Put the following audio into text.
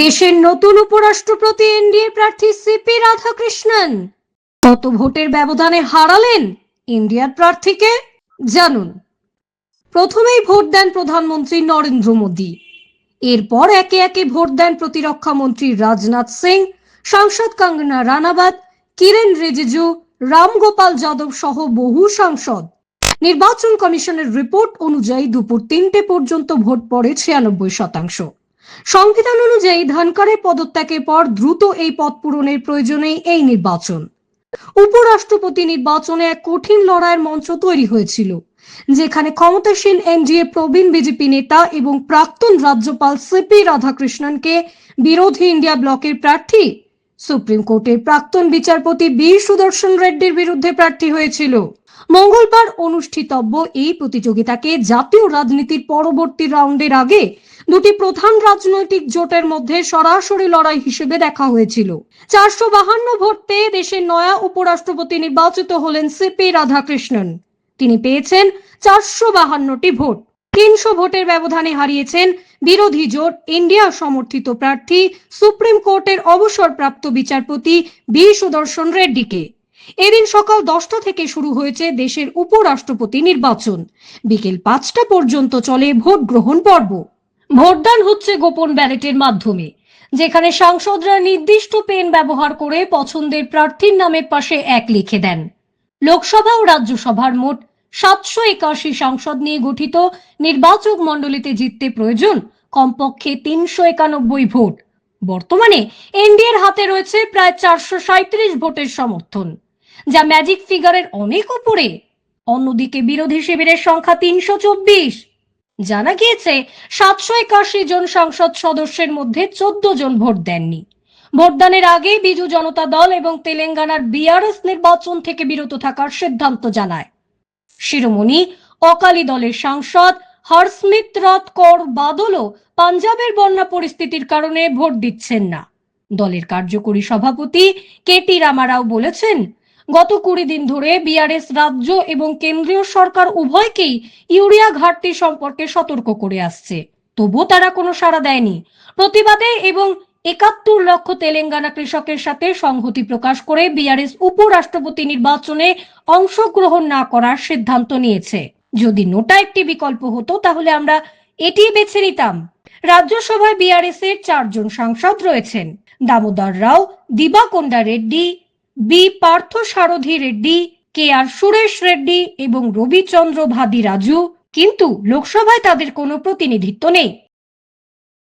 দেশের নতুন উপরাষ্ট্রপতি, এনডিএ প্রার্থী সিপি রাধাকৃষ্ণন কত ভোটের ব্যবধানে হারালেন? ইন্ডিয়ার প্রার্থীকে জানুন। প্রথমেই ভোট দেন প্রধানমন্ত্রী নরেন্দ্র মোদী। এরপর একে একে ভোট দেন প্রতিরক্ষা মন্ত্রী রাজনাথ সিং, সাংসদ কঙ্গনা রানাবাত, কিরেন রিজিজু, রামগোপাল যাদব সহ বহু সাংসদ। নির্বাচন কমিশনের রিপোর্ট অনুযায়ী দুপুর তিনটে পর্যন্ত ভোট পড়ে ছিয়ানব্বই শতাংশ। সংবিধান অনুযায়ী ধানকারের পদত্যাগের পর দ্রুত এই পদ পূরণের প্রয়োজনেই এই নির্বাচন। উপরাষ্ট্রপতি নির্বাচনে এক কঠিন লড়াইয়ের মঞ্চ তৈরি হয়েছিল, যেখানে ক্ষমতাসীন এনডিএ প্রবীণ বিজেপি নেতা এবং প্রাক্তন রাজ্যপাল সিপি রাধাকৃষ্ণনকে বিরোধী ইন্ডিয়া ব্লকের প্রার্থী, সুপ্রিম কোর্টের প্রাক্তন বিচারপতি বি সুদর্শন রেড্ডির বিরুদ্ধে প্রার্থী হয়েছিল। মঙ্গলবার অনুষ্ঠিতব্য এই প্রতিযোগিতাকে জাতীয় রাজনীতির পরবর্তী রাউন্ডের আগে দুটি প্রধান রাজনৈতিক জোটের মধ্যে সরাসরি লড়াই হিসেবে দেখা হয়েছিল। চারশো বাহান্ন ভোট পেয়ে দেশের নয়া উপরাষ্ট্রপতি নির্বাচিত হলেন সিপি রাধাকৃষ্ণন। তিনি পেয়েছেন চারশো বাহান্নটি ভোট। তিনশো ভোটের ব্যবধানে হারিয়েছেন বিরোধী জোট ইন্ডিয়া সমর্থিত প্রার্থী সুপ্রিম কোর্টের অবসরপ্রাপ্ত বিচারপতি বি সুদর্শন রেড্ডিকে। এদিন সকাল দশটা থেকে শুরু হয়েছে দেশের উপরাষ্ট্রপতি নির্বাচন। বিকেল পাঁচটা পর্যন্ত চলে ভোট গ্রহণ পর্ব। ভোটদান হচ্ছে গোপন ব্যালটের মাধ্যমে, যেখানে সাংসদরা নির্দিষ্ট পেন ব্যবহার করে পছন্দের প্রার্থীর নামের পাশে এক লিখে দেন। লোকসভা ও রাজ্যসভার মোট সাতশো একাশি সাংসদ নিয়ে গঠিত নির্বাচক মণ্ডলীতে জিততে প্রয়োজন কমপক্ষে তিনশো একানব্বই ভোট। বর্তমানে এনডিএর হাতে রয়েছে প্রায় চারশো সাঁত্রিশ ভোটের সমর্থন, যা ম্যাজিক ফিগারের অনেক উপরে। অন্যদিকে বিরোধী শিবিরের সংখ্যা তিনশো চব্বিশ। জানা গিয়েছে, সাতশো একাশি জন সংসদ সদস্যের মধ্যে চোদ্দ জন ভোট দেননি। ভোটদানের আগে বিজু জনতা দল এবং তেলেঙ্গানার বিআরএস নির্বাচন থেকে বিরত থাকার সিদ্ধান্ত জানায়। শিরোমণি, অকালি দলের সাংসদ হরস্মিত রথ কর বাদলও পাঞ্জাবের বন্যা পরিস্থিতির কারণে ভোট দিচ্ছেন না। দলের কার্যকরী সভাপতি কে টি রামারাও বলেছেন গত কুড়ি দিন ধরে বিআরএস রাজ্য এবং কেন্দ্রীয় সরকার উভয়কেই ইউরিয়া ঘাটতি সম্পর্কে সতর্ক করে আসছে। তবুও তারা কোনো সাড়া দেয়নি। প্রতিবাদে এবং একাত্তর লক্ষ তেলেঙ্গানা কৃষকের সাথে সংহতি প্রকাশ করে বিআরএস উপরাষ্ট্রপতি নির্বাচনে অংশগ্রহণ না করার সিদ্ধান্ত নিয়েছে। যদি নোটা একটি বিকল্প হতো, তাহলে আমরা এটি বেছে নিতাম। রাজ্যসভায় বিআরএস এর চারজন সাংসদ রয়েছেন। Damodar Rao Divakonda Reddy B Partha Sarathi Reddy, K R Suresh Reddy এবং রবিচন্দ্র ভাদি রাজু। কিন্তু লোকসভায় তাদের কোনো প্রতিনিধিত্ব নেই।